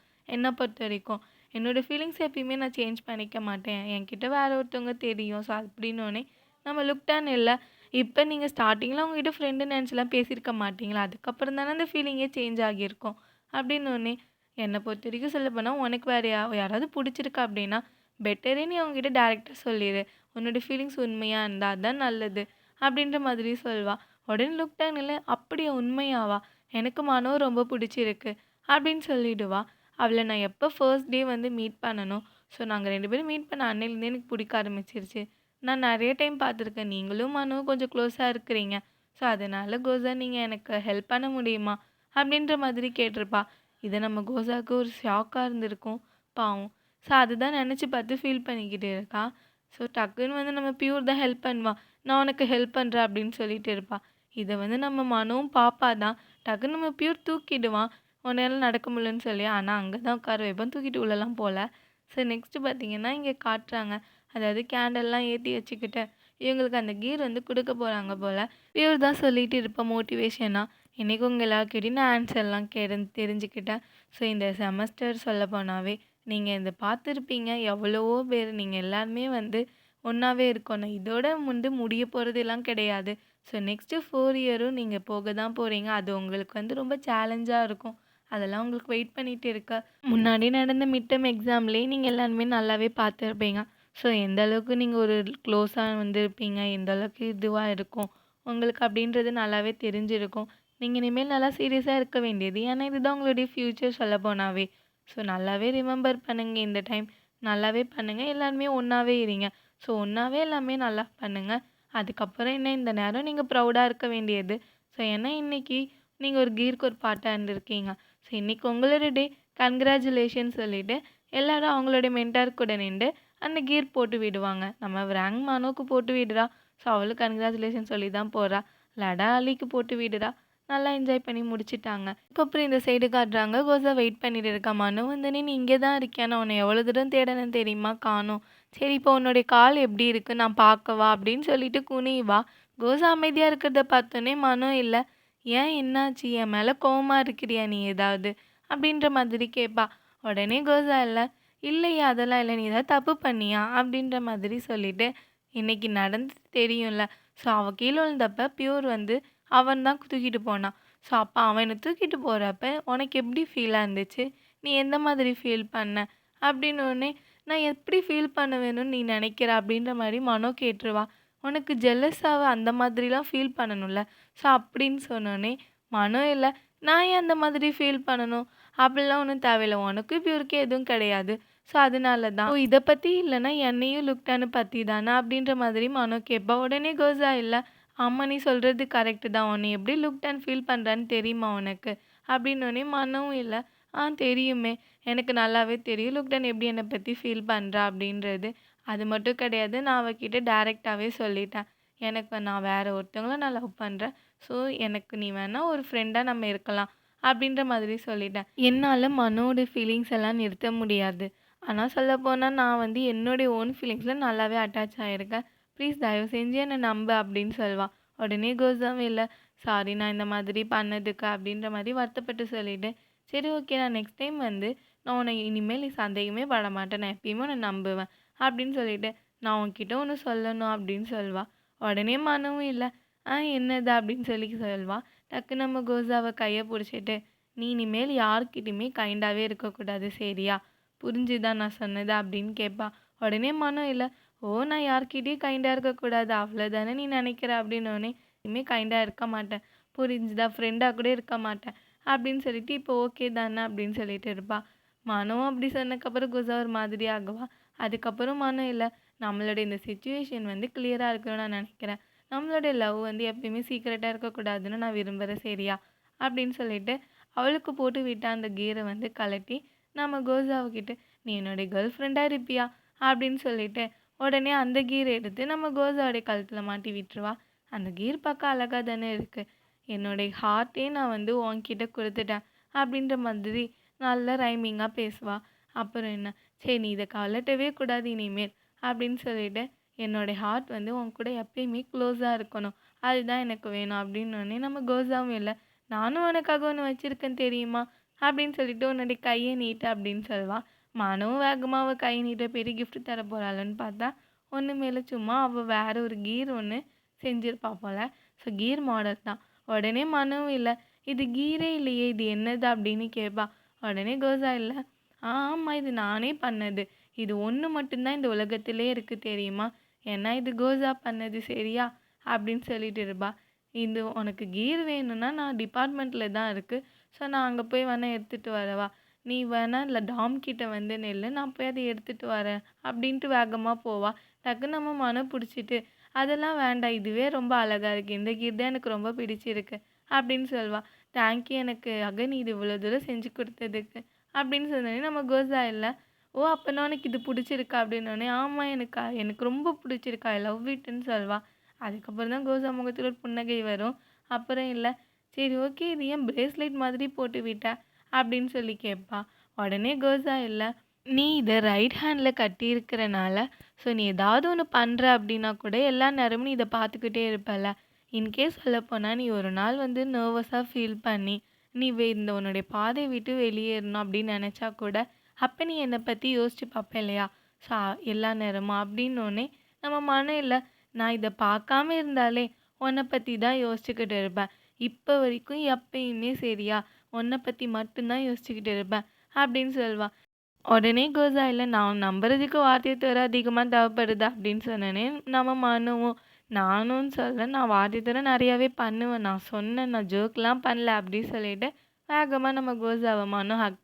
பொறுத்த வரைக்கும் என்னோடய ஃபீலிங்ஸ் எப்பயுமே நான் சேஞ்ச் பண்ணிக்க மாட்டேன். என்கிட்ட வேறு ஒருத்தவங்க தெரியும்." ஸோ அப்படின்னோடனே நம்ம லுக்டான் இல்லை இப்போ நீங்கள் ஸ்டார்டிங்கில் உங்ககிட்ட ஃப்ரெண்டுன்னு நினச்சிலாம் பேசியிருக்க மாட்டீங்களா? அதுக்கப்புறம் தானே அந்த ஃபீலிங்கே சேஞ்ச் ஆகியிருக்கும்." என்னை பொறுத்த வரைக்கும் சொல்லப்போனால் உனக்கு வேறு யா யாராவது பிடிச்சிருக்கா அப்படின்னா, பெட்டரே நீ அவங்ககிட்ட டேரெக்டாக சொல்லிடு உன்னோட ஃபீலிங்ஸ் உண்மையாக இருந்தால் அதுதான் நல்லது." அப்படின்ற மாதிரி சொல்வா. உடனே லுக்டான் இல்லை அப்படியே உண்மையாவா? எனக்கு மனம் ரொம்ப பிடிச்சிருக்கு அப்படின்னு சொல்லிவிடுவா அவளை நான் எப்போ ஃபர்ஸ்ட் டே வந்து மீட் பண்ணணும் ஸோ நாங்கள் ரெண்டு பேரும் மீட் பண்ண அன்னையிலேருந்தே எனக்கு பிடிக்க ஆரம்பிச்சிருச்சு. நான் நிறைய டைம் பார்த்துருக்கேன். நீங்களும் மனு கொஞ்சம் க்ளோஸாக இருக்கிறீங்க. ஸோ அதனால் கோசா நீங்கள் எனக்கு ஹெல்ப் பண்ண முடியுமா? அப்படின்ற மாதிரி கேட்டிருப்பா. இதை நம்ம கோசாவுக்கு ஒரு ஷாக்காக இருந்திருக்கும். பாவம். ஸோ அதுதான் நினச்சி பார்த்து ஃபீல் பண்ணிக்கிட்டு இருக்கா. ஸோ டக்குன்னு வந்து நம்ம பியூர் தான் ஹெல்ப் பண்ணுவான் நான் உனக்கு ஹெல்ப் பண்ணுறேன் அப்படின்னு சொல்லிட்டு இருப்பா. இதை வந்து நம்ம மனவும் பாப்பா தான். டக்குன்னு நம்ம பியூர் தூக்கிடுவான் உன்னால நடக்க முடியலன்னு சொல்லி. ஆனால் அங்கே தான் உட்கார வைப்பேன் தூக்கிட்டு உள்ளலாம் போகல ஸோ நெக்ஸ்ட்டு பார்த்தீங்கன்னா இங்கே காட்டுறாங்க. அதாவது கேண்டல்லாம் ஏற்றி வச்சுக்கிட்டு இவங்களுக்கு அந்த கீர் வந்து கொடுக்க போகிறாங்க போல். பியூர் தான் சொல்லிட்டு இருப்பேன் மோட்டிவேஷனாக இன்றைக்கி உங்கள் எல்லாருக்கிட்டையும் நான் ஆன்சர்லாம் கே தெரிஞ்சுக்கிட்டேன். ஸோ இந்த செமஸ்டர் சொல்ல போனாவே நீங்கள் இந்த பார்த்துருப்பீங்க. எவ்வளவோ பேர் நீங்கள் எல்லாருமே வந்து ஒன்றாவே இருக்கணும். இதோட வந்து முடிய போகிறதெல்லாம் கிடையாது. ஸோ நெக்ஸ்ட்டு ஃபோர் இயரும் நீங்கள் போக தான் போகிறீங்க அது உங்களுக்கு வந்து ரொம்ப சேலஞ்சாக இருக்கும். அதெல்லாம் உங்களுக்கு வெயிட் பண்ணிகிட்டு இருக்க. முன்னாடி நடந்த மிட்டம் எக்ஸாம்லேயே நீங்கள் எல்லாருமே நல்லாவே பார்த்துருப்பீங்க. ஸோ எந்த அளவுக்கு நீங்கள் ஒரு க்ளோஸாக வந்திருப்பீங்க? எந்த அளவுக்கு இதுவாக இருக்கும்? உங்களுக்கு அப்படின்றது நல்லாவே தெரிஞ்சிருக்கும். நீங்கள் இனிமேல் நல்லா சீரியஸாக இருக்க வேண்டியது. ஏன்னா இதுதான் உங்களுடைய ஃப்யூச்சர் சொல்ல போனாவே ஸோ நல்லாவே ரிமெம்பர் பண்ணுங்கள் இந்த டைம் நல்லாவே பண்ணுங்கள் எல்லாருமே ஒன்றாவே இருங்க. ஸோ ஒன்றாவே எல்லாமே நல்லா பண்ணுங்கள் அதுக்கப்புறம் என்ன? இந்த நேரம் நீங்கள் ப்ரௌடாக இருக்க வேண்டியது. ஸோ ஏன்னா இன்றைக்கி நீங்கள் ஒரு கீர்க்கு ஒரு பாட்டாக இருந்திருக்கீங்க ஸோ இன்றைக்கி உங்களோட டே கங்க்ராச்சுலேஷன் சொல்லிவிட்டு எல்லோரும் அவங்களுடைய மென்டார் கூட நின்று அந்த கீர் போட்டு விடுவாங்க. நம்ம ரேங் மனோக்கு போட்டு விடுறா. ஸோ அவளுக்கு கன்க்ராச்சுலேஷன் சொல்லி தான் போகிறா லடா அலிக்கு போட்டு விடுறா. நல்லா என்ஜாய் பண்ணி முடிச்சிட்டாங்க. அதுக்கப்புறம் இந்த சைடு காட்டுறாங்க. கோசா வெயிட் பண்ணிட்டு இருக்கா. மனு வந்தனே நீ இங்கே தான் இருக்கியா நான் உன்னை எவ்வளோ தூரம் தேடணும் தெரியுமா? காணும். சரி இப்போ உன்னுடைய கால் எப்படி இருக்கு? நான் பார்க்கவா அப்படின்னு சொல்லிட்டு குனிவா கோசா அமைதியாக இருக்கிறத பார்த்தோன்னே மனு இல்லை. ஏன் என்னாச்சு? என் மேலே கோவமாக இருக்கிறியா நீ ஏதாவது? அப்படின்ற மாதிரி கேட்பா உடனே கோசா இல்லை. இல்லையா அதெல்லாம் இல்லை நீ ஏதாவது தப்பு பண்ணியா? அப்படின்ற மாதிரி சொல்லிட்டு இன்றைக்கி நடந்து தெரியும்ல. ஸோ அவள் கீழே விழுந்தப்ப பியூர் வந்து அவன் தான் தூக்கிட்டு போனான். ஸோ அப்போ அவனை தூக்கிட்டு போகிறப்ப உனக்கு எப்படி ஃபீலாக இருந்துச்சு? நீ எந்த மாதிரி ஃபீல் பண்ண? அப்படின்னு நான் எப்படி ஃபீல் பண்ண வேணும்னு நீ நினைக்கிற? அப்படின்ற மாதிரி மனோ கேட்டுருவா. உனக்கு ஜெல்லஸாக அந்த மாதிரிலாம் ஃபீல் பண்ணணும்ல? ஸோ அப்படின்னு சொன்னோடனே மனோ இல்லை. நான் ஏன் அந்த மாதிரி ஃபீல் பண்ணணும்? அப்படிலாம் ஒன்றும் தேவையில்லை. உனக்கு பியூருக்கே எதுவும் கிடையாது. ஸோ அதனால தான் இதை பற்றி இல்லைன்னா என்னையும் லுக்டானு பற்றி தானே அப்படின்ற மாதிரி மனோ கேட்பா. உடனே கோஸா இல்லை அம்மா நீ சொல்கிறது கரெக்டு தான். உன்னை எப்படி லுக் ஃபீல் பண்ணுறான்னு தெரியுமா உனக்கு? அப்படின்னோடனே மனவும் இல்லை. ஆ தெரியுமே. எனக்கு நல்லாவே தெரியும். லுக்டன் எப்படி என்னை பற்றி ஃபீல் பண்ணுறா அப்படின்றது. அது மட்டும் கிடையாது. நான் அவகிட்ட டேரெக்டாகவே சொல்லிட்டேன். எனக்கு நான் வேறு ஒருத்தவங்கள நான் லவ் பண்ணுறேன் ஸோ எனக்கு நீ வேணால் ஒரு ஃப்ரெண்டாக நம்ம இருக்கலாம். அப்படின்ற மாதிரி சொல்லிட்டேன். என்னால் மனோட ஃபீலிங்ஸ் எல்லாம் நிறுத்த முடியாது. ஆனால் சொல்லப்போனால் நான் வந்து என்னுடைய ஓன் ஃபீலிங்ஸில் நல்லாவே அட்டாச் ஆகிருக்கேன் ப்ளீஸ் தயவு செஞ்சு என்னை நம்பு அப்படின்னு சொல்வான் உடனே கோசாவும் இல்லை. சாரி நான் இந்த மாதிரி பண்ணதுக்கு அப்படின்ற மாதிரி வருத்தப்பட்டு சொல்லிவிட்டு சரி ஓகே நான் நெக்ஸ்ட் டைம் வந்து நான் உன்னை இனிமேல் நீ சந்தேகமே பட மாட்டேன் நான் எப்பயுமே உன்னை நம்புவேன் அப்படின்னு சொல்லிட்டு நான் உன்கிட்ட ஒன்று சொல்லணும் அப்படின்னு சொல்வாள் உடனே மனவும் இல்லை. ஆ என்னது? அப்படின்னு சொல்லி சொல்வாள் டக்கு நம்ம கோசாவை கையை பிடிச்சிட்டு நீ இனிமேல் யார்கிட்டையுமே கைண்டாகவே இருக்கக்கூடாது சரியா? புரிஞ்சுதான் நான் சொன்னது? அப்படின்னு கேட்பா. உடனே மனம் இல்லை. ஓ நான் யார்கிட்டையும் கைண்டாக இருக்கக்கூடாது. அவ்வளோதானே நீ நினைக்கிற? அப்படின்னோடனே இனிமேல் கைண்டாக இருக்க மாட்டேன். புரிஞ்சுதா? ஃப்ரெண்டாக கூட இருக்க மாட்டேன். அப்படின்னு சொல்லிட்டு இப்போ ஓகே தானே? அப்படின்னு சொல்லிட்டு இருப்பா. மனம் அப்படி சொன்னதுக்கப்புறம் குசா ஒரு மாதிரி ஆகுவா. அதுக்கப்புறம் மனம் இல்லை. நம்மளோட இந்த சுச்சுவேஷன் வந்து கிளியராக இருக்கணும்னு நான் நினைக்கிறேன். நம்மளுடைய லவ் வந்து எப்பயுமே சீக்கிரட்டாக இருக்கக்கூடாதுன்னு நான் விரும்புகிறேன் சரியா? அப்படின்னு சொல்லிட்டு அவளுக்கு போட்டு விட்ட அந்த கீரை வந்து கலட்டி நம்ம கோசாவுக்கிட்ட நீ என்னுடைய கேர்ள் ஃப்ரெண்டாக இருப்பியா? அப்படின்னு சொல்லிட்டு உடனே அந்த கீரை எடுத்து நம்ம கோசாவுடைய கழுத்தில் மாட்டி விட்டுருவா. அந்த கீர் பார்க்க அழகாக தானே இருக்குது என்னுடைய ஹார்ட்டே நான் வந்து உன்கிட்ட கொடுத்துட்டேன் அப்படின்ற மாதிரி நல்ல ரைமிங்காக பேசுவா. அப்புறம் என்ன? சரி நீ இதை கலட்டவே கூடாது இனிமேல் அப்படின்னு சொல்லிட்டு என்னோடய ஹார்ட் வந்து உன் கூட எப்பயுமே க்ளோஸாக இருக்கணும். அதுதான் எனக்கு வேணும் அப்படின்னோடனே நம்ம கோசாவும் இல்லை நானும் உனக்காக ஒன்று வச்சுருக்கேன் தெரியுமா? அப்படின்னு சொல்லிட்டு உன்னுடைய கையை நீட்டு அப்படின்னு சொல்வா மனவும் வேகமாக அவள் கை நீட்ட பெரிய கிஃப்ட் தர போகிறாளன்னு பார்த்தா ஒன்று மேலே சும்மா அவள் வேற ஒரு கீர் ஒன்று செஞ்சிருப்பா போல். ஸோ கீர் மாடல் தான். உடனே மனவும் இல்லை இது கீரே இல்லையே இது என்னது அப்படின்னு கேட்பா உடனே கோசா இல்லை ஆமாம் இது நானே பண்ணது. இது ஒன்று மட்டும்தான் இந்த உலகத்திலே இருக்குது தெரியுமா? ஏன்னா இது கோசா பண்ணது சரியா? அப்படின்னு சொல்லிட்டு இருப்பா. இது உனக்கு கீர் வேணும்னா நான் டிபார்ட்மெண்ட்டில் தான் இருக்குது ஸோ நான் அங்கே போய் வேணால் எடுத்துகிட்டு வரவா? நீ வேணா இல்லை டாம் கிட்ட வந்து நெல் நான் போய் அதை எடுத்துகிட்டு வரேன் அப்படின்ட்டு வேகமாக போவா. டக்குன்னு நம்ம மனம் பிடிச்சிட்டு அதெல்லாம் வேண்டாம் இதுவே ரொம்ப அழகாக இருக்குது இந்த கீர் தான் எனக்கு ரொம்ப பிடிச்சிருக்கு அப்படின்னு சொல்வா. தேங்க்யூ எனக்கு அகன் இது இவ்வளோ தூரம் செஞ்சு கொடுத்ததுக்கு அப்படின்னு சொன்னோடனே நம்ம கோசா இல்லை ஓ அப்போனா உனக்கு இது பிடிச்சிருக்கா அப்படின்னோடனே ஆமாம் எனக்கு எனக்கு ரொம்ப பிடிச்சிருக்கா ஐ லவ் இட்டுன்னு சொல்வா. அதுக்கப்புறம் தான் கோசா முகத்தில் ஒரு புன்னகை வரும். அப்புறம் இல்லை சரி ஓகே இது ஏன் பிரேஸ்லெட் மாதிரி போட்டு விட்ட அப்படின்னு சொல்லி கேட்பா உடனே கோசா இல்லை நீ இதை ரைட் ஹேண்டில் கட்டியிருக்கிறனால ஸோ நீ ஏதாவது ஒன்று பண்ணுற அப்படின்னா கூட எல்லா நேரமும் நீ இதை பார்த்துக்கிட்டே இருப்பல இன்கேஸ் சொல்லப்போனால் நீ ஒரு நாள் வந்து நர்வஸாக ஃபீல் பண்ணி நீ வே இந்த உன்னுடைய பாதை விட்டு வெளியேறணும் அப்படின்னு நினச்சா கூட அப்போ நீ என்னை பற்றி யோசிச்சு பார்ப்பேன் இல்லையா? ஸோ எல்லா நேரமும் அப்படின்னோடனே நம்ம மனம் இல்லை. நான் இதை பார்க்காம இருந்தாலே உன்னை பற்றி தான் யோசிச்சுக்கிட்டு இருப்பேன். இப்போ வரைக்கும் எப்பயுமே சரியா? உன்னை பற்றி மட்டும்தான் யோசிச்சுக்கிட்டு இருப்பேன் அப்படின்னு சொல்வான் உடனே கோசா இல்லை நான் நம்புறதுக்கு வார்த்தையை தவிர அதிகமாக தேவைப்படுது அப்படின்னு சொன்னேனே நம்ம மனுவும் நானும் சொல்ல நான் வார்த்தை தவிர நிறையாவே பண்ணுவேன். நான் சொன்னேன். நான் ஜோக்லாம் பண்ணல அப்படின்னு சொல்லிட்டு வேகமாக நம்ம கோசாவை மனம் ஹக்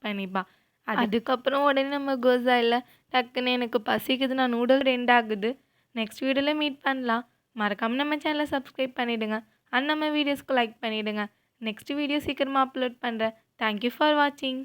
அதுக்கப்புறம் உடனே நம்ம கோசா இல்லை டக்குன்னு எனக்கு பசிக்குது நான் நூடல் ரெண்டாகுது நெக்ஸ்ட் வீடியோவில் மீட் பண்ணலாம். மறக்காமல் நம்ம சேனலை சப்ஸ்கிரைப் பண்ணிவிடுங்க அண்ட் நம்ம வீடியோஸ்க்கு லைக் பண்ணிவிடுங்க நெக்ஸ்ட் வீடியோ சீக்கிரமாக அப்லோட் பண்ணுறேன் தேங்க்யூ ஃபார் வாட்சிங்